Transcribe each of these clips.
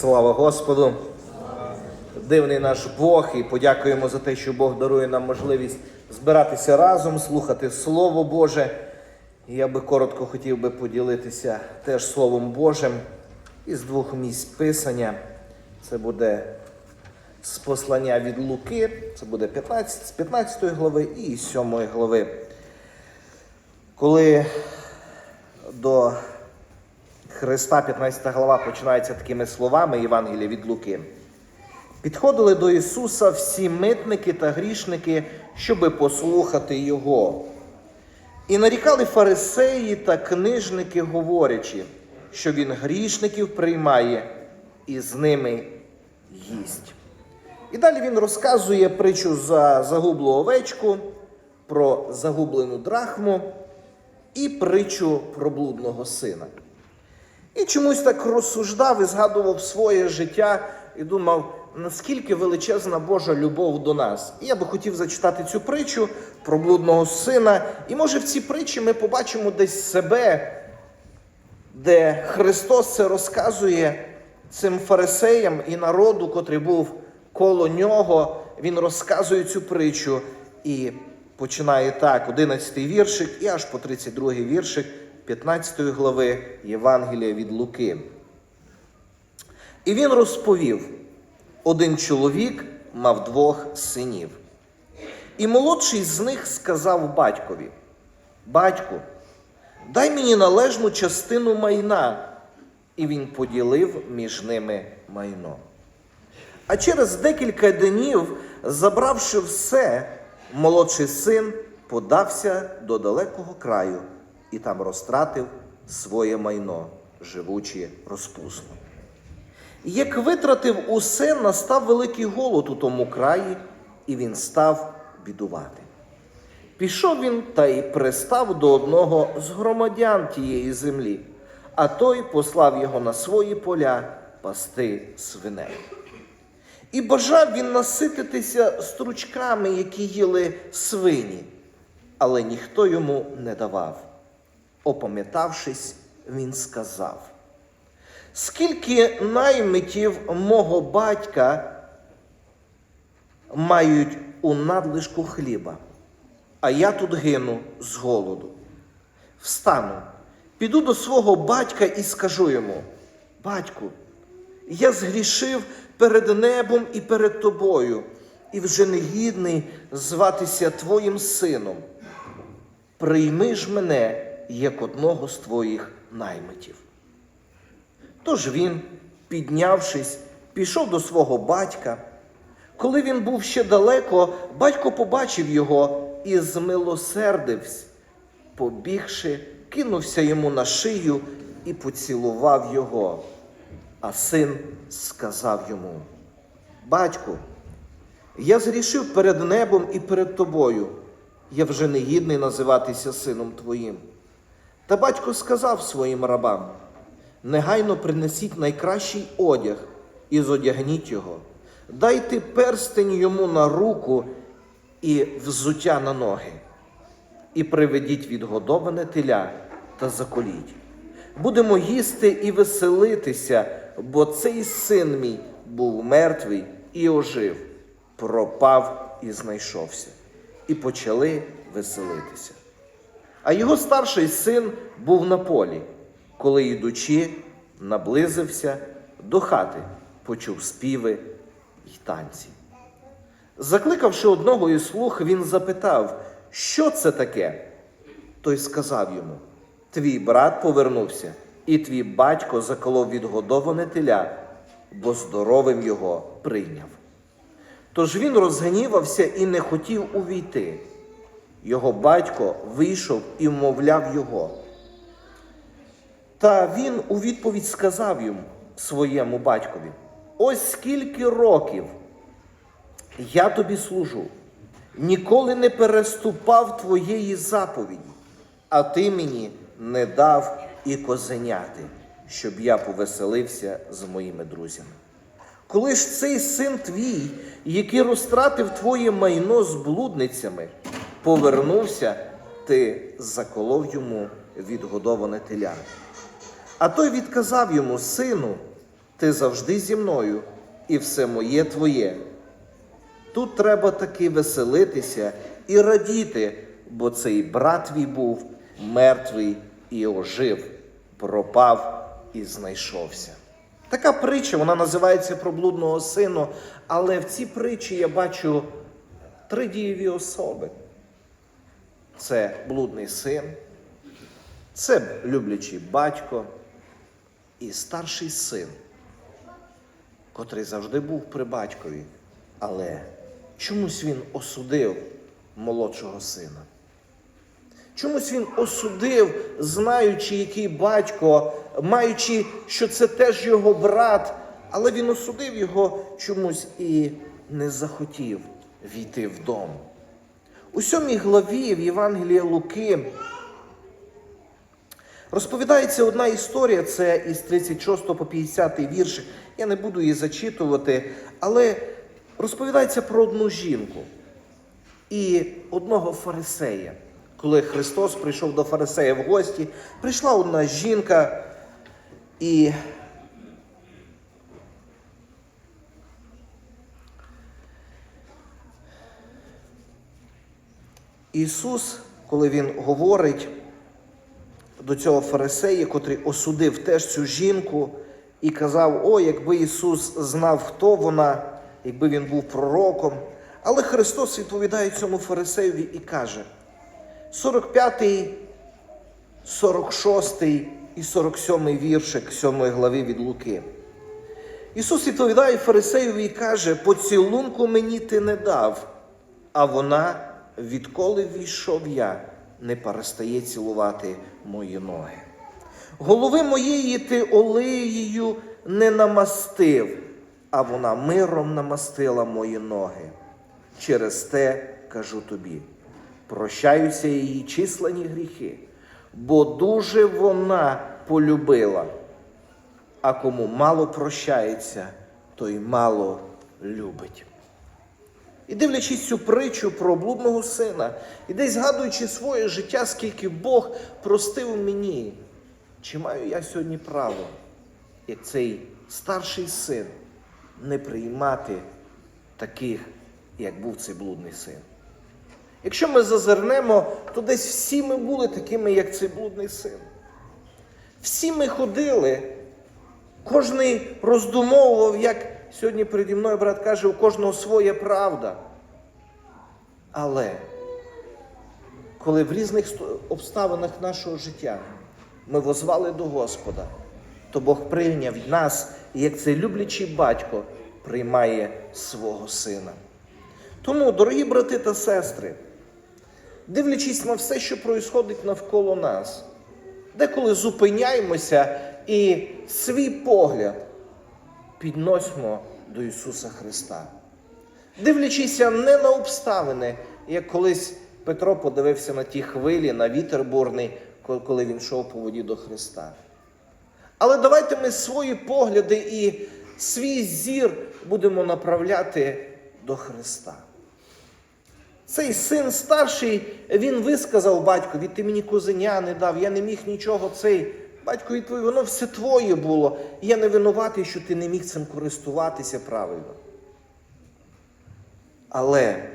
Слава Господу! Дивний наш Бог, і подякуємо за те, що Бог дарує нам можливість збиратися разом, слухати Слово Боже. Я би коротко хотів би поділитися теж Словом Божим із двох місць Писання. Це буде з послання від Луки, це буде 15, з 15 глави і 7 глави. Коли до Христа, 15 глава, починається такими словами Євангелія від Луки. Підходили до Ісуса всі митники та грішники, щоби послухати Його. І нарікали фарисеї та книжники, говорячи, що Він грішників приймає і з ними їсть. І далі він розказує притчу за загублу овечку, про загублену драхму і притчу про блудного сина. І чомусь так розсуждав і згадував своє життя і думав, наскільки величезна Божа любов до нас. І я би хотів зачитати цю притчу про блудного сина. І може в цій притчі ми побачимо десь себе, де Христос це розказує цим фарисеям і народу, котрий був коло нього. Він розказує цю притчу і починає так, 11-й віршик і аж по 32-й віршик 15 глави Євангелія від Луки. І він розповів: один чоловік мав двох синів. І молодший з них сказав батькові: Батьку, дай мені належну частину майна. І він поділив між ними майно. А через декілька днів, забравши все, молодший син подався до далекого краю і там розтратив своє майно, живучи розпусно. Як витратив усе, настав великий голод у тому краї, і він став бідувати. Пішов він та й пристав до одного з громадян тієї землі, а той послав його на свої поля пасти свиней. І бажав він насититися стручками, які їли свині, але ніхто йому не давав. Опам'ятавшись, він сказав: Скільки наймитів мого батька мають у надлишку хліба, а я тут гину з голоду. Встану, піду до свого батька і скажу йому: Батьку, я згрішив перед небом і перед тобою, і вже не гідний зватися твоїм сином. Прийми ж мене як одного з твоїх наймитів. Тож він, піднявшись, пішов до свого батька. Коли він був ще далеко, батько побачив його і змилосердився, побігши, кинувся йому на шию і поцілував його. А син сказав йому: Батьку, я зрішив перед небом і перед тобою. Я вже не гідний називатися сином твоїм. Та батько сказав своїм рабам: негайно принесіть найкращий одяг і зодягніть його, дайте перстень йому на руку і взуття на ноги, і приведіть відгодоване теля та заколіть. Будемо їсти і веселитися, бо цей син мій був мертвий і ожив, пропав і знайшовся, і почали веселитися. А його старший син був на полі, коли, йдучи, наблизився до хати, почув співи й танці. Закликавши одного із слуг, він запитав, що це таке? Той сказав йому: Твій брат повернувся, і твій батько заколов відгодоване теля, бо здоровим його прийняв. Тож він розгнівався і не хотів увійти. Його батько вийшов і вмовляв його. Та він у відповідь сказав йому своєму батькові: ось скільки років я тобі служу, ніколи не переступав твоєї заповіді, а ти мені не дав і козеняти, щоб я повеселився з моїми друзями. Коли ж цей син твій, який розтратив твоє майно з блудницями, повернувся, ти заколов йому відгодоване теля. А той відказав йому, сину, ти завжди зі мною, і все моє твоє. Тут треба таки веселитися і радіти, бо цей брат твій був мертвий і ожив, пропав і знайшовся. Така притча, вона називається про блудного сину, але в цій притчі я бачу три дієві особи. Це блудний син, це люблячий батько і старший син, котрий завжди був при батькові, але чомусь він осудив молодшого сина. Чомусь він осудив, знаючи, який батько, маючи, що це теж його брат, але він осудив його чомусь і не захотів війти в дом. У сьомій главі в Євангелії Луки розповідається одна історія, це із 36 по 50 вірш. Я не буду її зачитувати, але розповідається про одну жінку і одного фарисея. Коли Христос прийшов до фарисея в гості, прийшла одна жінка і Ісус, коли Він говорить до цього фарисея, котрий осудив теж цю жінку і казав: О, якби Ісус знав, хто вона, якби він був пророком. Але Христос відповідає цьому фарисеєві і каже: 45, 46 і 47 віршик 7 глави від Луки. Ісус відповідає фарисеєві і каже: поцілунку мені ти не дав, а вона, відколи війшов я, не перестає цілувати мої ноги. Голови моєї ти олеєю не намастив, а вона миром намастила мої ноги. Через те кажу тобі, прощаються її численні гріхи, бо дуже вона полюбила, а кому мало прощається, той мало любить. І дивлячись цю притчу про блудного сина, і десь згадуючи своє життя, скільки Бог простив мені, чи маю я сьогодні право, як цей старший син, не приймати таких, як був цей блудний син? Якщо ми зазирнемо, то десь всі ми були такими, як цей блудний син. Всі ми ходили, кожний роздумовував, як сьогодні переді мною брат каже, у кожного своя правда. Але коли в різних обставинах нашого життя ми возвали до Господа, то Бог прийняв нас, і як цей люблячий батько приймає свого сина. Тому, дорогі брати та сестри, дивлячись на все, що проїсходить навколо нас, деколи зупиняємося і свій погляд підносимо до Ісуса Христа. Дивлячися не на обставини, як колись Петро подивився на ті хвилі, на вітер бурний, коли він йшов по воді до Христа. Але давайте ми свої погляди і свій зір будемо направляти до Христа. Цей син старший, він висказав батькові, ти мені козеня не дав, я не міг нічого цей. Батько відповів, воно все твоє було. Я не винуватий, що ти не міг цим користуватися правильно. Але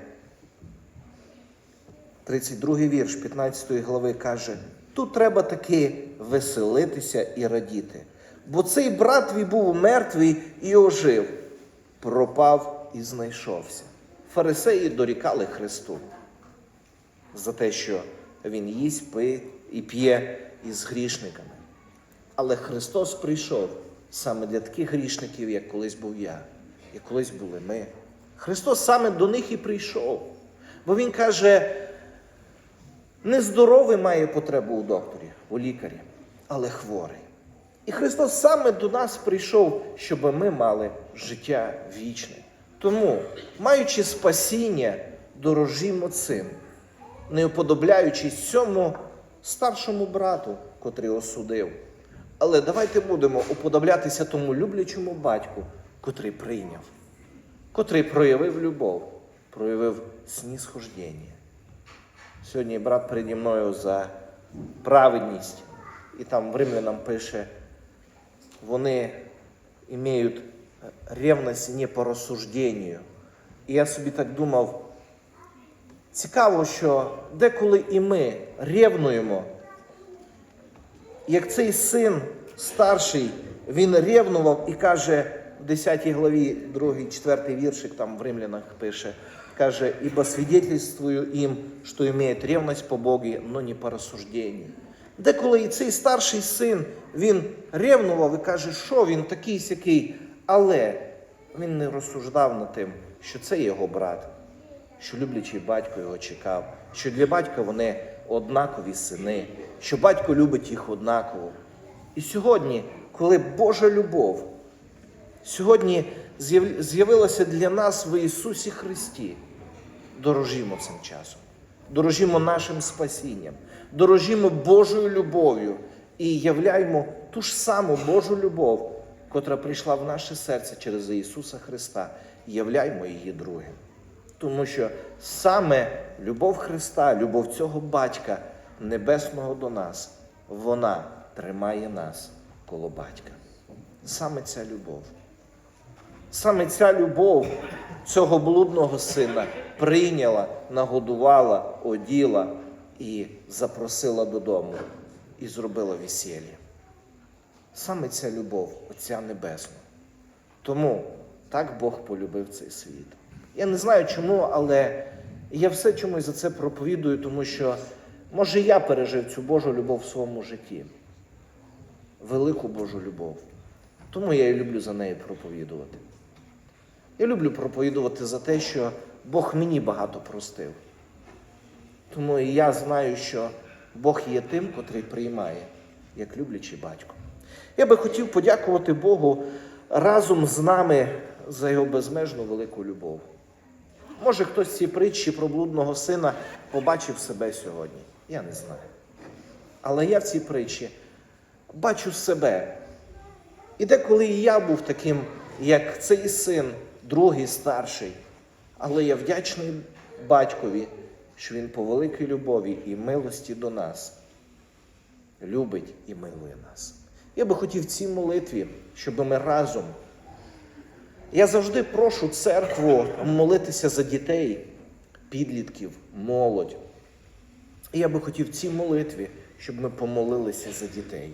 32 вірш 15 глави каже: тут треба таки веселитися і радіти. Бо цей брат твій був мертвий і ожив, пропав і знайшовся. Фарисеї дорікали Христу за те, що він їсть, пить і п'є із грішниками. Але Христос прийшов саме для таких грішників, як колись був я, як колись були ми. Христос саме до них і прийшов. Бо Він каже, нездоровий має потребу у докторі, у лікарі, але хворий. І Христос саме до нас прийшов, щоб ми мали життя вічне. Тому, маючи спасіння, дорожімо цим, не уподобляючись цьому старшому брату, котрий осудив. Але давайте будемо уподоблятися тому люблячому батьку, котрий прийняв, котрий проявив любов, проявив снісхождення. Сьогодні брат переді мною за праведність, і там в римлянам пише, вони имеют ревность не по розсужденню. І я собі так думав, цікаво, що деколи і ми ревнуємо, як цей син старший, він ревнував і каже в 10 главі, 2, 4 віршик там в Римлянах пише, каже, «Ибо свидетельствую им, что имеют ревность по Богу, но не по рассуждению». Деколи і цей старший син, він ревнував і каже, що він такий сякий, але він не розсуждав над тим, що це його брат, що люблячий батько його чекав, що для батька вони однакові сини, що батько любить їх однаково. І сьогодні, коли Божа любов сьогодні з'явилася для нас в Ісусі Христі, дорожімо цим часом, дорожімо нашим спасінням, дорожімо Божою любов'ю і являємо ту ж саму Божу любов, котра прийшла в наше серце через Ісуса Христа, являємо її другим. Тому що саме любов Христа, любов цього Батька Небесного до нас, вона тримає нас коло батька. Саме ця любов. Саме ця любов цього блудного сина прийняла, нагодувала, оділа і запросила додому, і зробила весілля. Саме ця любов, Отця Небесного. Тому так Бог полюбив цей світ. Я не знаю чому, але я все чомусь за це проповідую, тому що, може, я пережив цю Божу любов в своєму житті. Велику Божу любов. Тому я і люблю за нею проповідувати. Я люблю проповідувати за те, що Бог мені багато простив. Тому і я знаю, що Бог є тим, котрий приймає, як люблячий батько. Я би хотів подякувати Богу разом з нами за його безмежну велику любов. Може, хтось ці притчі про блудного сина побачив себе сьогодні. Я не знаю. Але я в цій притчі бачу себе. І деколи і я був таким, як цей син, другий старший. Але я вдячний батькові, що він по великій любові і милості до нас любить і милує нас. Я би хотів цій молитві, щоб ми разом. Я завжди прошу церкву молитися за дітей, підлітків, молодь. І я би хотів в цій молитві, щоб ми помолилися за дітей.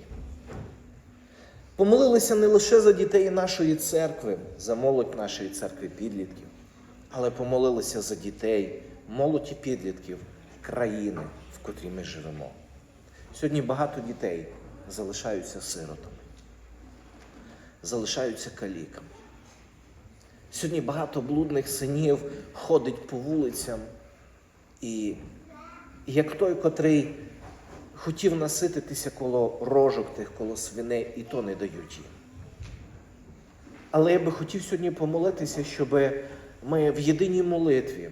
Помолилися не лише за дітей нашої церкви, за молодь нашої церкви підлітків, але помолилися за дітей, молодь і підлітків країни, в котрій ми живемо. Сьогодні багато дітей залишаються сиротами, залишаються каліками. Сьогодні багато блудних синів ходить по вулицям, і як той, котрий хотів насититися коло рожок тих, коло свиней, і то не дають їм. Але я би хотів сьогодні помолитися, щоб ми в єдиній молитві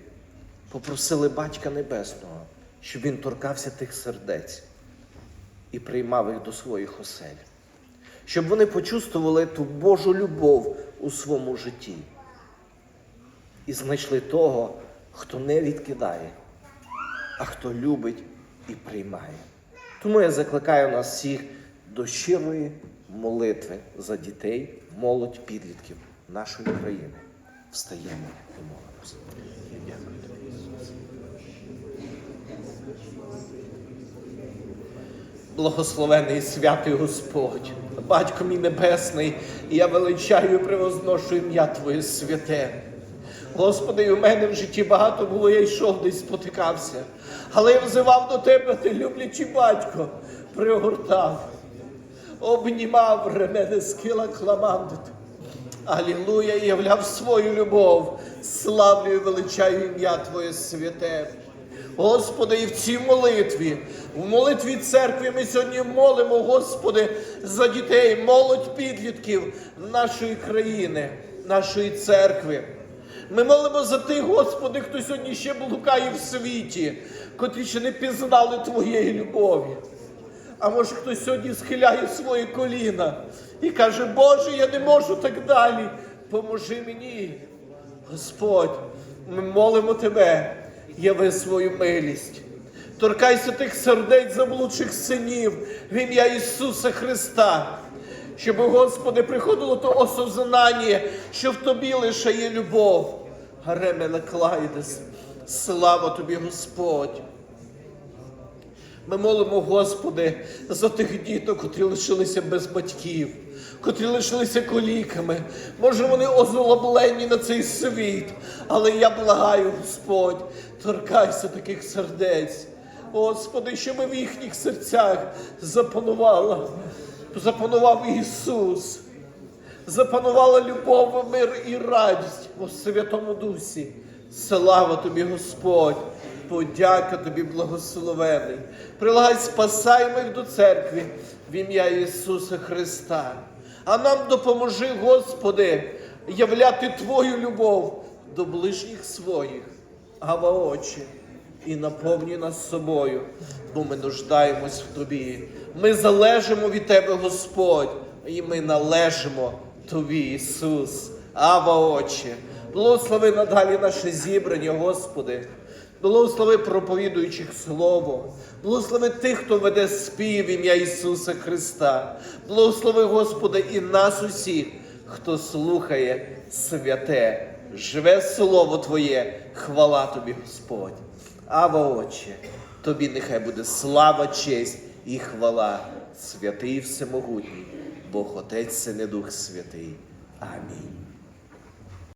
попросили Батька Небесного, щоб він торкався тих сердець і приймав їх до своїх осель. Щоб вони почувствували ту Божу любов у своєму житті і знайшли того, хто не відкидає, а хто любить і приймає. Тому я закликаю нас всіх до щирої молитви за дітей, молодь, підлітків нашої країни. Встаємо і молимося. Благословений святий Господь, Батько мій Небесний, я величаю і превозношу ім'я Твоє святе. Господи, і у мене в житті багато було, я йшов десь спотикався. Але я взивав до Тебе, ти люблячий батько, пригортав, обнімав ремене скила кламандит. Алілуя, і являв свою любов, славлю і величаю ім'я Твоє святе. Господи, і в цій молитві, в молитві церкви ми сьогодні молимо, Господи, за дітей, молодь підлітків нашої країни, нашої церкви. Ми молимо за тих, Господи, хто сьогодні ще блукає в світі, котрі ще не пізнали Твоєї любові. А може хтось сьогодні схиляє свої коліна і каже, Боже, я не можу так далі. Поможи мені. Господь, ми молимо Тебе, яви свою милість. Торкайся тих сердець заблудших синів в ім'я Ісуса Христа, щоб, Господи, приходило то осознання, що в тобі лише є любов. Гаремеле Клайдес, слава тобі, Господь. Ми молимо, Господи, за тих діток, котрі лишилися без батьків, котрі лишилися коліками. Може, вони озлоблені на цей світ, але я благаю, Господь, торкайся таких сердець. Господи, щоб в їхніх серцях запанувала, запанував Ісус, запанувала любов, мир і радість у Святому Дусі. Слава тобі, Господь! Подяка тобі, благословений. Прилагай, спасай їх до церкви в ім'я Ісуса Христа. А нам допоможи, Господи, являти Твою любов до ближніх своїх, Ава очі, і наповнюй нас собою, бо ми нуждаємось в Тобі. Ми залежимо від Тебе, Господь, і ми належимо Тобі, Ісус. Ава очі. Благослови надалі наше зібрання, Господи. Благослови проповідуючих Слово, благослови тих, хто веде спів ім'я Ісуса Христа. Благослови, Господи, і нас усіх, хто слухає святе, живе Слово Твоє, хвала Тобі, Господь. Ава Отче, Тобі нехай буде слава, честь і хвала, святий всемогутній, Бог Отець, Син і Дух Святий. Амінь.